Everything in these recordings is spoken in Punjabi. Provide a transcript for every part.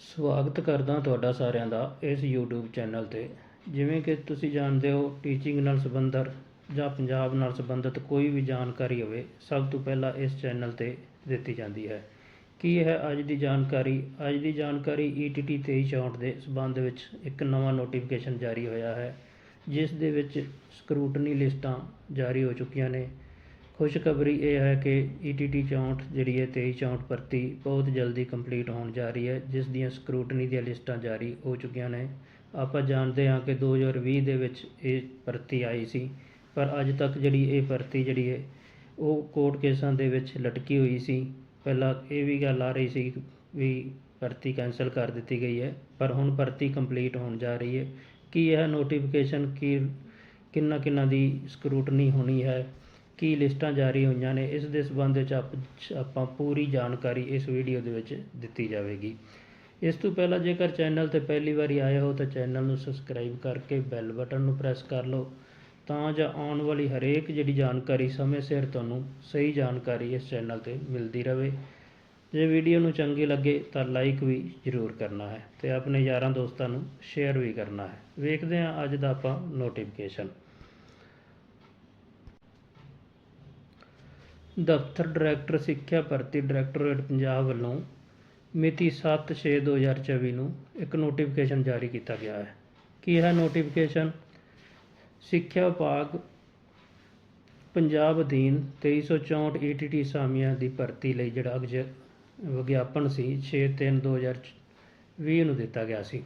ਸਵਾਗਤ ਕਰਦਾ ਤੁਹਾਡਾ ਸਾਰਿਆਂ ਦਾ ਇਸ YouTube ਚੈਨਲ ਤੇ। ਜਿਵੇਂ ਕਿ ਤੁਸੀਂ ਜਾਣਦੇ ਹੋ ਟੀਚਿੰਗ ਨਾਲ ਸੰਬੰਧਰ ਜਾਂ ਪੰਜਾਬ ਨਾਲ ਸੰਬੰਧਿਤ ਕੋਈ ਵੀ ਜਾਣਕਾਰੀ ਹੋਵੇ, ਸਭ ਤੋਂ ਪਹਿਲਾਂ ਇਸ ਚੈਨਲ ਤੇ ਦਿੱਤੀ ਜਾਂਦੀ ਹੈ। ਕੀ ਹੈ ਅੱਜ ਦੀ ਜਾਣਕਾਰੀ? ਅੱਜ ਦੀ ਜਾਣਕਾਰੀ E ETT 2364 ਦੇ ਸਬੰਧ ਵਿੱਚ ਇੱਕ ਨਵਾਂ ਨੋਟੀਫਿਕੇਸ਼ਨ ਜਾਰੀ ਹੋਇਆ ਹੈ, ਜਿਸ ਦੇ ਵਿੱਚ ਸਕਰੂਟਨੀ ਲਿਸਟਾਂ ਜਾਰੀ ਹੋ ਚੁੱਕੀਆਂ ਨੇ। ਖੁਸ਼ਖਬਰੀ ਇਹ ਹੈ ਕਿ E ETT 64 ਜਿਹੜੀ ਹੈ 2364 ਭਰਤੀ ਬਹੁਤ ਜਲਦੀ ਕੰਪਲੀਟ ਹੋਣ ਜਾ ਰਹੀ ਹੈ, ਜਿਸ ਦੀਆਂ ਸਕਰੂਟਨੀ ਦੀਆਂ ਲਿਸਟਾਂ ਜਾਰੀ ਹੋ ਚੁੱਕੀਆਂ ਨੇ। ਆਪਾਂ ਜਾਣਦੇ ਹਾਂ ਕਿ 2020 ਦੇ ਵਿੱਚ ਇਹ ਭਰਤੀ ਆਈ ਸੀ, ਪਰ ਅੱਜ ਤੱਕ ਜਿਹੜੀ ਇਹ ਭਰਤੀ ਜਿਹੜੀ ਹੈ, ਉਹ ਕੋਰਟ ਕੇਸਾਂ ਦੇ ਵਿੱਚ ਲਟਕੀ ਹੋਈ ਸੀ। ਪਹਿਲਾਂ ਇਹ ਵੀ ਗੱਲ ਆ ਰਹੀ ਸੀ ਵੀ ਭਰਤੀ ਕੈਂਸਲ ਕਰ ਦਿੱਤੀ ਗਈ ਹੈ, ਪਰ ਹੁਣ ਭਰਤੀ ਕੰਪਲੀਟ ਹੋਣ ਜਾ ਰਹੀ ਹੈ। ਕੀ ਇਹ ਨੋਟੀਫਿਕੇਸ਼ਨ ਕੀ ਕਿੰਨਾ ਕਿੰਨਾ ਦੀ ਸਕਰੂਟਨੀ ਹੋਣੀ ਹੈ? ਕੀ ਲਿਸਟਾਂ ਜਾਰੀ ਹੋਈਆਂ ਨੇ, ਇਸ ਦੇ ਸੰਬੰਧ ਵਿੱਚ ਆਪਾਂ ਪੂਰੀ ਜਾਣਕਾਰੀ ਇਸ ਵੀਡੀਓ ਦੇ ਵਿੱਚ ਦਿੱਤੀ ਜਾਵੇਗੀ। ਇਸ ਤੋਂ ਪਹਿਲਾਂ ਜੇਕਰ ਚੈਨਲ ਤੇ ਪਹਿਲੀ ਵਾਰੀ ਆਏ ਹੋ ਤਾਂ ਚੈਨਲ ਨੂੰ ਸਬਸਕ੍ਰਾਈਬ ਕਰਕੇ ਬੈਲ ਬਟਨ ਨੂੰ ਪ੍ਰੈਸ ਕਰ ਲਓ, ਤਾਂ ਜੋ ਆਉਣ ਵਾਲੀ ਹਰੇਕ ਜਿਹੜੀ ਜਾਣਕਾਰੀ ਸਮੇਂ ਸਿਰ ਤੁਹਾਨੂੰ ਸਹੀ ਜਾਣਕਾਰੀ ਇਸ ਚੈਨਲ ਤੇ ਮਿਲਦੀ ਰਹੇ ਜੇ ਵੀਡੀਓ ਨੂੰ ਚੰਗੀ ਲੱਗੇ ਤਾਂ ਲਾਈਕ ਵੀ ਜ਼ਰੂਰ ਕਰਨਾ ਹੈ ਤੇ ਆਪਣੇ ਯਾਰਾਂ ਦੋਸਤਾਂ ਨੂੰ ਸ਼ੇਅਰ ਵੀ ਕਰਨਾ ਹੈ। ਵੇਖਦੇ ਹਾਂ ਅੱਜ ਦਾ ਆਪਾਂ ਨੋਟੀਫਿਕੇਸ਼ਨ ਦਫ਼ਤਰ ਡਾਇਰੈਕਟਰ ਸਿੱਖਿਆ ਭਰਤੀ ਡਾਇਰੈਕਟੋਰੇਟ ਪੰਜਾਬ ਵੱਲੋਂ ਮਿਤੀ 7/6/2024 ਨੂੰ ਇੱਕ ਨੋਟੀਫਿਕੇਸ਼ਨ ਜਾਰੀ ਕੀਤਾ ਗਿਆ ਹੈ। ਕੀ ਇਹ ਨੋਟੀਫਿਕੇਸ਼ਨ ਸਿੱਖਿਆ ਵਿਭਾਗ ਪੰਜਾਬ ਅਧੀਨ 2364 ਈਟੀਟੀ ਸਾਮੀਆਂ ਦੀ ਭਰਤੀ ਲਈ ਜਿਹੜਾ ਅਗਜ- ਵਿਗਿਆਪਨ ਸੀ 6/3/2020 ਨੂੰ ਦਿੱਤਾ ਗਿਆ ਸੀ।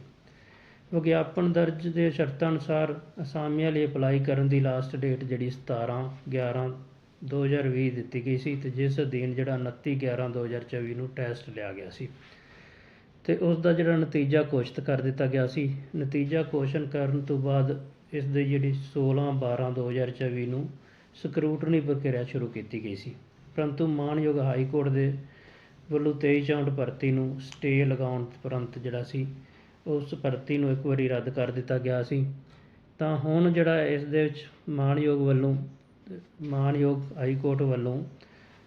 ਵਿਗਿਆਪਨ ਦਰਜ ਦੇ ਸ਼ਰਤਾਂ ਅਨੁਸਾਰ ਅਸਾਮੀਆਂ ਲਈ ਅਪਲਾਈ ਕਰਨ ਦੀ ਲਾਸਟ ਡੇਟ ਜਿਹੜੀ 17 11 2020 ਦਿੱਤੀ ਗਈ ਸੀ ਅਤੇ ਜਿਸ ਅਧੀਨ ਜਿਹੜਾ 29 11 2024 ਨੂੰ ਟੈਸਟ ਲਿਆ ਗਿਆ ਸੀ। ਅਤੇ ਉਸ ਦਾ ਜਿਹੜਾ ਨਤੀਜਾ ਘੋਸ਼ਿਤ ਕਰ ਦਿੱਤਾ ਗਿਆ ਸੀ। ਨਤੀਜਾ ਘੋਸ਼ਣ ਕਰਨ ਤੋਂ ਬਾਅਦ ਇਸ ਦੀ ਜਿਹੜੀ 16 12 2024 ਨੂੰ ਸਕਰੂਟਨੀ ਪ੍ਰਕਿਰਿਆ ਸ਼ੁਰੂ ਕੀਤੀ ਗਈ ਸੀ। ਪਰੰਤੂ ਮਾਨਯੋਗ ਹਾਈ ਕੋਰਟ ਦੇ ਵੱਲੋਂ 2364 ਭਰਤੀ ਨੂੰ ਸਟੇ ਲਗਾਉਣ ਉਪਰੰਤ ਜਿਹੜਾ ਸੀ, ਉਸ ਭਰਤੀ ਨੂੰ ਇੱਕ ਵਾਰੀ ਰੱਦ ਕਰ ਦਿੱਤਾ ਗਿਆ ਸੀ। ਤਾਂ ਹੁਣ ਜਿਹੜਾ ਇਸ ਦੇ ਵਿੱਚ ਮਾਨਯੋਗ ਵੱਲੋਂ ਮਾਨਯੋਗ ਹਾਈ ਕੋਰਟ ਵੱਲੋਂ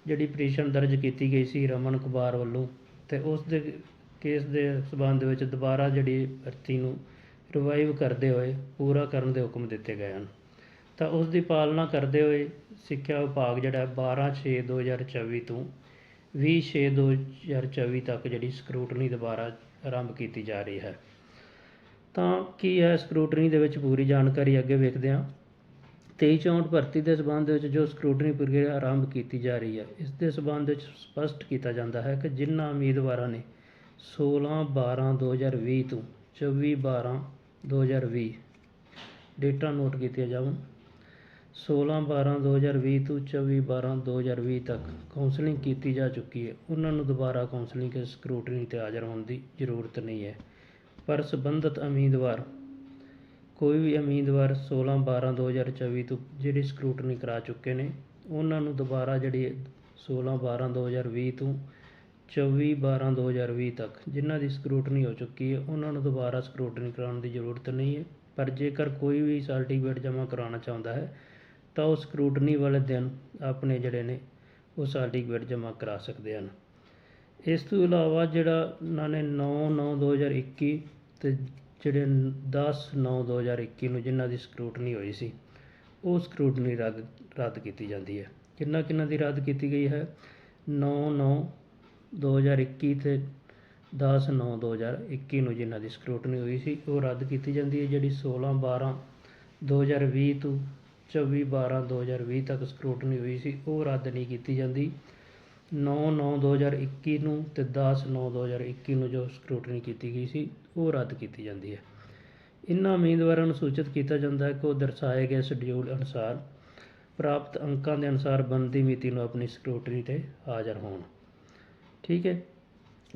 ਜਿਹੜੀ ਪਟੀਸ਼ਨ ਦਰਜ ਕੀਤੀ ਗਈ ਸੀ ਰਮਨ ਕੁਮਾਰ ਵੱਲੋਂ ਤੇ ਉਸ ਦੇ ਕੇਸ ਦੇ ਸਬੰਧ ਵਿੱਚ ਦੁਬਾਰਾ ਜਿਹੜੀ ਭਰਤੀ ਨੂੰ ਰਿਵਾਈਵ ਕਰਦੇ ਹੋਏ ਪੂਰਾ ਕਰਨ ਦੇ ਹੁਕਮ ਦਿੱਤੇ ਗਏ ਹਨ। ਤਾਂ ਉਸ ਦੀ ਪਾਲਣਾ ਕਰਦੇ ਹੋਏ ਸਿੱਖਿਆ ਵਿਭਾਗ ਜਿਹੜਾ 12/6/2024 ਤੋਂ 20/6/2024 ਤੱਕ ਜਿਹੜੀ ਸਕਰੂਟਨੀ ਦੁਬਾਰਾ ਆਰੰਭ ਕੀਤੀ ਜਾ ਰਹੀ ਹੈ। ਤਾਂ ਕੀ ਹੈ ਸਕਰੂਟਨੀ ਦੇ ਵਿੱਚ ਪੂਰੀ ਜਾਣਕਾਰੀ ਅੱਗੇ ਵੇਖਦੇ ਹਾਂ। 2364 ਭਰਤੀ ਦੇ ਸਬੰਧ ਵਿੱਚ ਜੋ ਸਕਰੂਟਨੀ ਪ੍ਰਕਿਰਿਆ ਆਰੰਭ ਕੀਤੀ ਜਾ ਰਹੀ ਹੈ, ਇਸ ਦੇ ਸਬੰਧ ਵਿੱਚ ਸਪਸ਼ਟ ਕੀਤਾ ਜਾਂਦਾ ਹੈ ਕਿ ਜਿਨ੍ਹਾਂ ਉਮੀਦਵਾਰਾਂ ਨੇ 16 12 2020 ਤੋਂ 24 12 2020 ਡੇਟਾ ਨੋਟ ਕੀਤੀਆਂ ਜਾਵਣ 16 12 2020 ਤੋਂ 24 12 2020 ਤੱਕ ਕਾਉਂਸਲਿੰਗ ਕੀਤੀ ਜਾ ਚੁੱਕੀ ਹੈ। ਉਹਨਾਂ ਨੂੰ ਦੁਬਾਰਾ ਕਾਉਂਸਲਿੰਗ ਕੇ ਸਕਰੂਟਨੀ ਤੇ ਹਾਜ਼ਰ ਹੋਣ ਦੀ ਜ਼ਰੂਰਤ ਨਹੀਂ ਹੈ। ਪਰ ਸੰਬੰਧਿਤ ਉਮੀਦਵਾਰ ਕੋਈ ਵੀ ਉਮੀਦਵਾਰ 16 12 2024 ਤੋਂ ਜਿਹੜੀ ਸਕਰੂਟਨੀ ਕਰਾ ਚੁੱਕੇ ਨੇ, ਉਹਨਾਂ ਨੂੰ ਦੁਬਾਰਾ ਜਿਹੜੀ 16 12 2020 ਤੋਂ 24 12 2020 ਤੱਕ ਜਿਨ੍ਹਾਂ ਦੀ ਸਕਰੂਟਨੀ ਹੋ ਚੁੱਕੀ ਹੈ, ਉਹਨਾਂ ਨੂੰ ਦੁਬਾਰਾ ਸਕਰੂਟਨੀ ਕਰਾਉਣ ਦੀ ਜ਼ਰੂਰਤ ਨਹੀਂ ਹੈ। ਪਰ ਜੇਕਰ ਕੋਈ ਵੀ ਸਰਟੀਫਿਕੇਟ ਜਮ੍ਹਾਂ ਕਰਾਉਣਾ ਚਾਹੁੰਦਾ ਹੈ, ਤਾਂ ਉਹ ਸਕਰੂਟਨੀ ਵਾਲੇ ਦਿਨ ਆਪਣੇ ਜਿਹੜੇ ਨੇ, ਉਹ ਸਰਟੀਫਿਕੇਟ ਜਮ੍ਹਾਂ ਕਰਾ ਸਕਦੇ ਹਨ। ਇਸ ਤੋਂ ਇਲਾਵਾ ਜਿਹੜਾ ਉਹਨਾਂ ਨੇ 9 9 2021 ਤੇ ਜਿਹੜੇ 10 9 2021 ਨੂੰ ਜਿਨ੍ਹਾਂ ਦੀ ਸਕਰੂਟਨੀ ਹੋਈ ਸੀ, ਉਹ ਸਕਰੂਟਨੀ ਰੱਦ ਰੱਦ ਕੀਤੀ ਜਾਂਦੀ ਹੈ। ਕਿੰਨਾ ਕਿੰਨਾ ਦੀ ਰੱਦ ਕੀਤੀ ਗਈ ਹੈ? 9 9 2021 ਤੇ 10 9 2021 ਨੂੰ ਜਿਨ੍ਹਾਂ ਦੀ ਸਕਰੂਟਨੀ ਹੋਈ ਸੀ, ਉਹ ਰੱਦ ਕੀਤੀ ਜਾਂਦੀ ਹੈ, ਜਿਹੜੀ 16 12 2020 ਤੋਂ 24 12 2020 ਤੱਕ ਸਕਰੂਟਨੀ ਹੋਈ ਸੀ, ਉਹ ਰੱਦ ਨਹੀਂ ਕੀਤੀ ਜਾਂਦੀ। 9 9 2021 ਨੂੰ ਤੇ 10 9 2021 ਨੂੰ ਜੋ ਸਕਰੂਟਨੀ ਕੀਤੀ ਗਈ ਸੀ, ਉਹ ਰੱਦ ਕੀਤੀ ਜਾਂਦੀ ਹੈ। ਇਨ੍ਹਾਂ ਉਮੀਦਵਾਰਾਂ ਨੂੰ ਸੂਚਿਤ ਕੀਤਾ ਜਾਂਦਾ ਹੈ ਕਿ ਉਹ ਦਰਸਾਏ ਗਏ ਸ਼ਡਿਊਲ ਅਨੁਸਾਰ, ਪ੍ਰਾਪਤ ਅੰਕਾਂ ਦੇ ਅਨੁਸਾਰ ਬਣਦੀ ਮਿਤੀ ਨੂੰ ਆਪਣੀ ਸਕਰੂਟਨੀ ਤੇ ਹਾਜ਼ਰ ਹੋਣ। ਠੀਕ ਹੈ।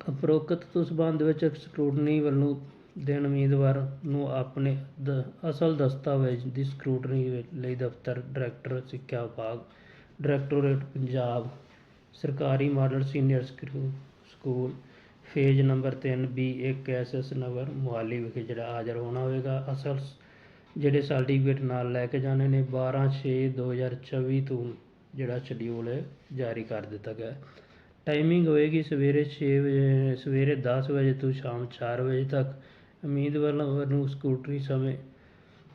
ਉਪਰੋਕਤ ਤੋਂ ਸੰਬੰਧ ਵਿੱਚ ਸਕਰੂਟਨੀ ਵੱਲੋਂ ਦੇਣ ਉਮੀਦਵਾਰ ਨੂੰ ਆਪਣੇ ਦ- ਅਸਲ ਦਸਤਾਵੇਜ਼ ਦੀ ਸਕਰੂਟਨੀ ਲਈ ਦਫ਼ਤਰ ਡਾਇਰੈਕਟਰ ਸਿੱਖਿਆ ਵਿਭਾਗ ਡਾਇਰੈਕਟੋਰੇਟ ਪੰਜਾਬ ਸਰਕਾਰੀ model senior screw- school, phase number 3 B 1 S S Nagar, Mohali ਵਿਖੇ ਜਿਹੜਾ ਹਾਜ਼ਰ ਹੋਣਾ ਹੋਵੇਗਾ। ਅਸਲ ਜਿਹੜੇ ਸਰਟੀਫਿਕੇਟ ਨਾਲ ਲੈ ਕੇ ਜਾਣੇ ਨੇ 12 6 2024 ਤੋਂ ਜਿਹੜਾ ਸ਼ਡਿਊਲ ਹੈ, ਜਾਰੀ ਕਰ ਦਿੱਤਾ ਗਿਆ। ਟਾਈਮਿੰਗ ਹੋਏਗੀ ਸਵੇਰੇ 6 ਵਜੇ, ਸਵੇਰੇ 10 ਵਜੇ ਤੋਂ ਸ਼ਾਮ 4 ਵਜੇ ਤੱਕ। ਉਮੀਦਵਾਰਾਂ ਨੂੰ ਸਕੂਟਰੀ ਸਮੇਂ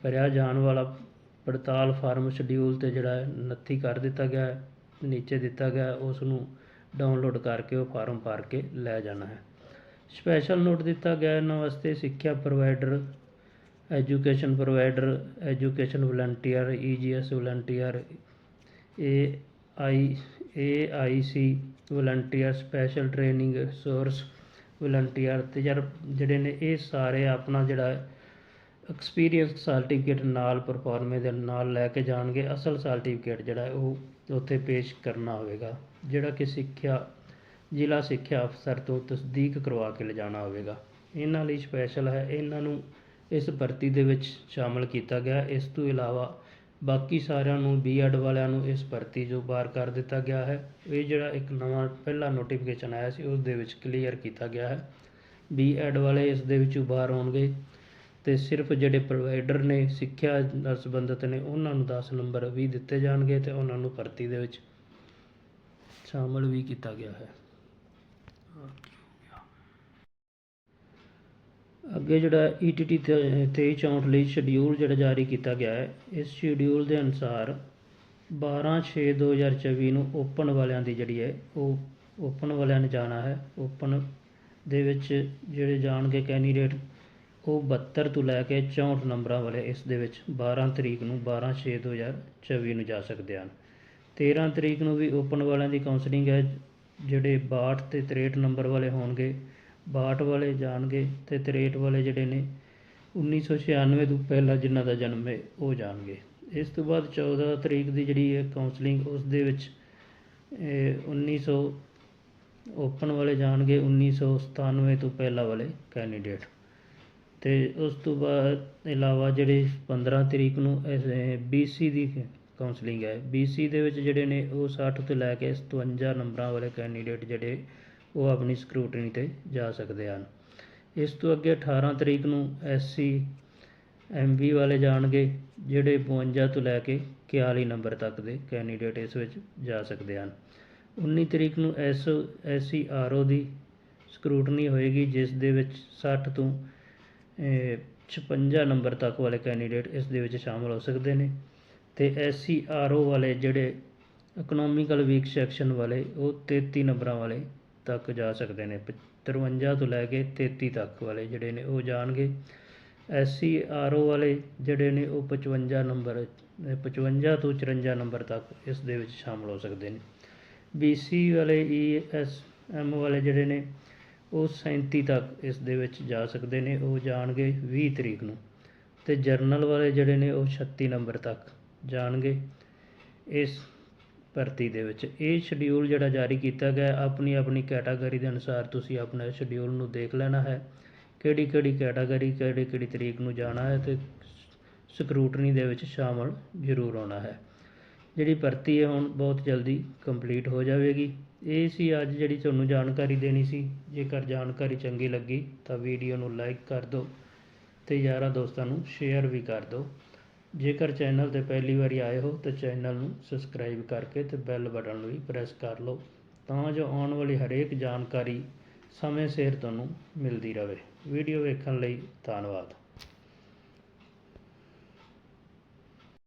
ਭਰਿਆ ਜਾਣ ਵਾਲਾ ਪੜਤਾਲ ਫਾਰਮ ਸ਼ਡਿਊਲ ਤੇ ਜਿਹੜਾ ਹੈ, ਨੱਥੀ ਕਰ ਦਿੱਤਾ ਗਿਆ ਹੈ। ਨੀਚੇ ਦਿੱਤਾ ਗਿਆ ਉਸ ਨੂੰ ਡਾਊਨਲੋਡ ਕਰਕੇ ਉਹ ਫਾਰਮ ਭਰ ਕੇ ਲੈ ਜਾਣਾ ਹੈ। ਸਪੈਸ਼ਲ ਨੋਟ ਦਿੱਤਾ ਗਿਆ ਇਹਨਾਂ ਵਾਸਤੇ ਸਿੱਖਿਆ provider education provider education volunteer EGS volunteer A I A I C volunteer special training source volunteer ਤੇ ਯਾਰ ਜਿਹੜੇ ਨੇ ਇਹ ਸਾਰੇ ਆਪਣਾ ਜਿਹੜਾ ਐਕਸਪੀਰੀਅੰਸ ਸਰਟੀਫਿਕੇਟ ਨਾਲ ਪਰਫਾਰਮੇ ਦੇ ਨਾਲ ਲੈ ਕੇ ਜਾਣਗੇ, ਅਸਲ ਸਰਟੀਫਿਕੇਟ ਜਿਹੜਾ ਉਹ ਉੱਥੇ ਪੇਸ਼ ਕਰਨਾ ਹੋਵੇਗਾ, ਜਿਹੜਾ ਕਿ ਸਿੱਖਿਆ, ਜ਼ਿਲ੍ਹਾ ਸਿੱਖਿਆ ਅਫਸਰ ਤੋਂ ਤਸਦੀਕ ਕਰਵਾ ਕੇ ਲਿਜਾਣਾ ਹੋਵੇਗਾ। ਇਹਨਾਂ ਲਈ ਸਪੈਸ਼ਲ ਹੈ, ਇਹਨਾਂ ਨੂੰ ਇਸ ਭਰਤੀ ਦੇ ਵਿੱਚ ਸ਼ਾਮਲ ਕੀਤਾ ਗਿਆ। ਇਸ ਤੋਂ ਇਲਾਵਾ ਬਾਕੀ ਸਾਰਿਆਂ ਨੂੰ ਬੀਐਡ ਵਾਲਿਆਂ ਨੂੰ ਇਸ ਭਰਤੀ ਜੋ ਬਾਹਰ ਕਰ ਦਿੱਤਾ ਗਿਆ ਹੈ, ਇਹ ਜਿਹੜਾ ਇੱਕ ਨਵਾਂ ਪਹਿਲਾ ਨੋਟੀਫਿਕੇਸ਼ਨ ਆਇਆ ਸੀ, ਉਸ ਦੇ ਵਿੱਚ ਕਲੀਅਰ ਕੀਤਾ ਗਿਆ ਹੈ। ਬੀਐਡ ਵਾਲੇ ਇਸ ਦੇ ਵਿੱਚੋਂ ਬਾਹਰ ਹੋਣਗੇ ਤੇ ਸਿਰਫ ਜਿਹੜੇ ਪ੍ਰੋਵਾਈਡਰ ਨੇ, ਸਿੱਖਿਆ ਨਾਲ ਸੰਬੰਧਿਤ ਨੇ, ਉਹਨਾਂ ਨੂੰ 10 ਨੰਬਰ ਵੀ ਦਿੱਤੇ ਜਾਣਗੇ ਤੇ ਉਹਨਾਂ ਨੂੰ ਭਰਤੀ ਦੇ ਵਿੱਚ ਸ਼ਾਮਲ ਵੀ ਕੀਤਾ ਗਿਆ ਹੈ। ਅੱਗੇ ਜਿਹੜਾ E ਈਟੀਟੀ 2364 ਲਈ ਸ਼ਡਿਊਲ ਜਿਹੜਾ ਜਾਰੀ ਕੀਤਾ ਗਿਆ ਹੈ, ਇਸ ਸ਼ਡਿਊਲ ਦੇ ਅਨੁਸਾਰ 12/6/2024 ਨੂੰ ਓਪਨ ਵਾਲਿਆਂ ਦੀ ਜਿਹੜੀ ਹੈ, ਉਹ ਓਪਨ ਵਾਲਿਆਂ ਨੇ ਜਾਣਾ ਹੈ। ਓਪਨ ਦੇ ਵਿੱਚ ਜਿਹੜੇ ਜਾਣਗੇ ਕੈਂਡੀਡੇਟ ਉਹ 72 ਤੋਂ ਲੈ ਕੇ 64 ਨੰਬਰਾਂ ਵਾਲੇ ਇਸ ਦੇ ਵਿੱਚ 12 ਤਰੀਕ ਨੂੰ 12/6/2024 ਨੂੰ ਜਾ ਸਕਦੇ ਹਨ। 13 ਤਰੀਕ ਨੂੰ ਵੀ ਓਪਨ ਵਾਲਿਆਂ ਦੀ ਕਾਉਂਸਲਿੰਗ ਹੈ, ਜਿਹੜੇ 62 ਤੇ 63 ਨੰਬਰ ਵਾਲੇ ਹੋਣਗੇ 62 ਵਾਲੇ ਜਾਣਗੇ ਤੇ 63 ਵਾਲੇ ਜਿਹੜੇ ਨੇ 1996 ਤੋਂ ਪਹਿਲਾਂ ਜਿਨ੍ਹਾਂ ਦਾ ਜਨਮ ਹੈ, ਉਹ ਜਾਣਗੇ। ਇਸ ਤੋਂ ਬਾਅਦ 14 ਤਰੀਕ ਦੀ ਜਿਹੜੀ ਹੈ ਕਾਉਂਸਲਿੰਗ ਉਸ ਦੇ ਵਿੱਚ, ਇਹ 1900 ਓਪਨ ਵਾਲੇ ਜਾਣਗੇ 1997 ਤੋਂ ਪਹਿਲਾਂ ਵਾਲੇ ਕੈਂਡੀਡੇਟ ਅਤੇ ਉਸ ਤੋਂ ਬਾਅਦ ਇਲਾਵਾ ਜਿਹੜੇ 15 ਤਰੀਕ ਨੂੰ BC ਦੀ ਕਾਉਂਸਲਿੰਗ ਹੈ। BC ਦੇ ਵਿੱਚ ਜਿਹੜੇ ਨੇ ਉਹ 60 ਤੋਂ ਲੈ ਕੇ 57 ਨੰਬਰਾਂ ਵਾਲੇ ਕੈਂਡੀਡੇਟ ਜਿਹੜੇ, ਉਹ ਆਪਣੀ ਸਕਰੂਟਨੀ ਤੇ ਜਾ ਸਕਦੇ ਹਨ। ਇਸ ਤੋਂ ਅੱਗੇ 18 ਤਰੀਕ ਨੂੰ SC MB ਵਾਲੇ ਜਾਣਗੇ, ਜਿਹੜੇ 52 ਤੋਂ ਲੈ ਕੇ 41 ਨੰਬਰ ਤੱਕ ਦੇ ਕੈਂਡੀਡੇਟ ਇਸ ਵਿੱਚ ਜਾ ਸਕਦੇ ਹਨ। 19 ਤਰੀਕ ਨੂੰ ਐਸ ਐਸਸੀ ਆਰਓ ਦੀ ਸਕਰੂਟਨੀ ਹੋਏਗੀ, ਜਿਸ ਦੇ ਵਿੱਚ 60 ਤੋਂ 56 ਨੰਬਰ ਤੱਕ ਵਾਲੇ ਕੈਂਡੀਡੇਟ ਇਸ ਦੇ ਵਿੱਚ ਸ਼ਾਮਲ ਹੋ ਸਕਦੇ ਨੇ ਤੇ ਐਸਸੀ ਆਰਓ ਵਾਲੇ ਜਿਹੜੇ ਇਕਨੋਮਿਕਲ ਵੀਕ ਸੈਕਸ਼ਨ ਵਾਲੇ, ਉਹ 33 ਨੰਬਰਾਂ ਵਾਲੇ ਤੱਕ ਜਾ ਸਕਦੇ ਨੇ। 53 ਤੋਂ ਲੈ ਕੇ 33 ਤੱਕ ਵਾਲੇ ਜਿਹੜੇ ਨੇ, ਉਹ ਜਾਣਗੇ। ਐਸਸੀ ਆਰਓ ਵਾਲੇ ਜਿਹੜੇ ਨੇ, ਉਹ 55 ਨੰਬਰ ਅਹ 55 ਤੋਂ 54 ਨੰਬਰ ਤੱਕ ਇਸ ਦੇ ਵਿੱਚ ਸ਼ਾਮਲ ਹੋ ਸਕਦੇ ਨੇ। BC ਵਾਲੇ ਈਐਸ ਐਮ ਵਾਲੇ ਜਿਹੜੇ ਨੇ ਉਹ 37 ਤੱਕ ਇਸ ਦੇ ਵਿੱਚ ਜਾ ਸਕਦੇ ਨੇ, ਉਹ ਜਾਣਗੇ 20 ਤਰੀਕ ਨੂੰ। ਤੇ ਜਰਨਲ ਵਾਲੇ ਜਿਹੜੇ ਨੇ, ਉਹ 36 ਨੰਬਰ ਤੱਕ ਜਾਣਗੇ ਇਸ ਭਰਤੀ ਦੇ ਵਿੱਚ। ਇਹ ਸ਼ਡਿਊਲ ਜਿਹੜਾ ਜਾਰੀ ਕੀਤਾ ਗਿਆ ਆਪਣੀ ਆਪਣੀ ਕੈਟਾਗਰੀ ਦੇ ਅਨੁਸਾਰ ਤੁਸੀਂ ਆਪਣੇ ਸ਼ਡਿਊਲ ਨੂੰ ਦੇਖ ਲੈਣਾ ਹੈ ਕਿਹੜੀ ਕਿਹੜੀ ਕੈਟਾਗਰੀ ਕਿਹੜੀ ਕਿਹੜੀ ਤਰੀਕ ਨੂੰ ਜਾਣਾ ਹੈ ਤੇ ਸਕਰੂਟਨੀ ਦੇ ਵਿੱਚ ਸ਼ਾਮਲ ਜ਼ਰੂਰ ਹੋਣਾ ਹੈ। ਜਿਹੜੀ ਭਰਤੀ ਹੈ, ਹੁਣ ਬਹੁਤ ਜਲਦੀ ਕੰਪਲੀਟ ਹੋ ਜਾਵੇਗੀ। ਇਹ ਸੀ ਅੱਜ ਜਿਹੜੀ ਤੁਹਾਨੂੰ ਜਾਣਕਾਰੀ ਦੇਣੀ ਸੀ। ਜੇਕਰ ਜਾਣਕਾਰੀ ਚੰਗੀ ਲੱਗੀ ਤਾਂ ਵੀਡੀਓ ਨੂੰ ਲਾਈਕ ਕਰ ਦਿਓ ਤੇ ਯਾਰਾਂ ਦੋਸਤਾਂ ਨੂੰ ਸ਼ੇਅਰ ਵੀ ਕਰ ਦਿਓ। ਜੇਕਰ ਚੈਨਲ ਤੇ ਪਹਿਲੀ ਵਾਰੀ ਆਏ ਹੋ ਤਾਂ ਚੈਨਲ ਨੂੰ ਸਬਸਕ੍ਰਾਈਬ ਕਰਕੇ ਤੇ ਬੈਲ ਬਟਨ ਨੂੰ ਵੀ ਪ੍ਰੈਸ ਕਰ ਲਓ ਤਾਂ ਜੋ ਆਉਣ ਵਾਲੀ ਹਰੇਕ ਜਾਣਕਾਰੀ ਸਮੇਂ ਸਿਰ ਤੁਹਾਨੂੰ ਮਿਲਦੀ ਰਹੇ। ਵੀਡੀਓ ਵੇਖਣ ਲਈ ਧੰਨਵਾਦ।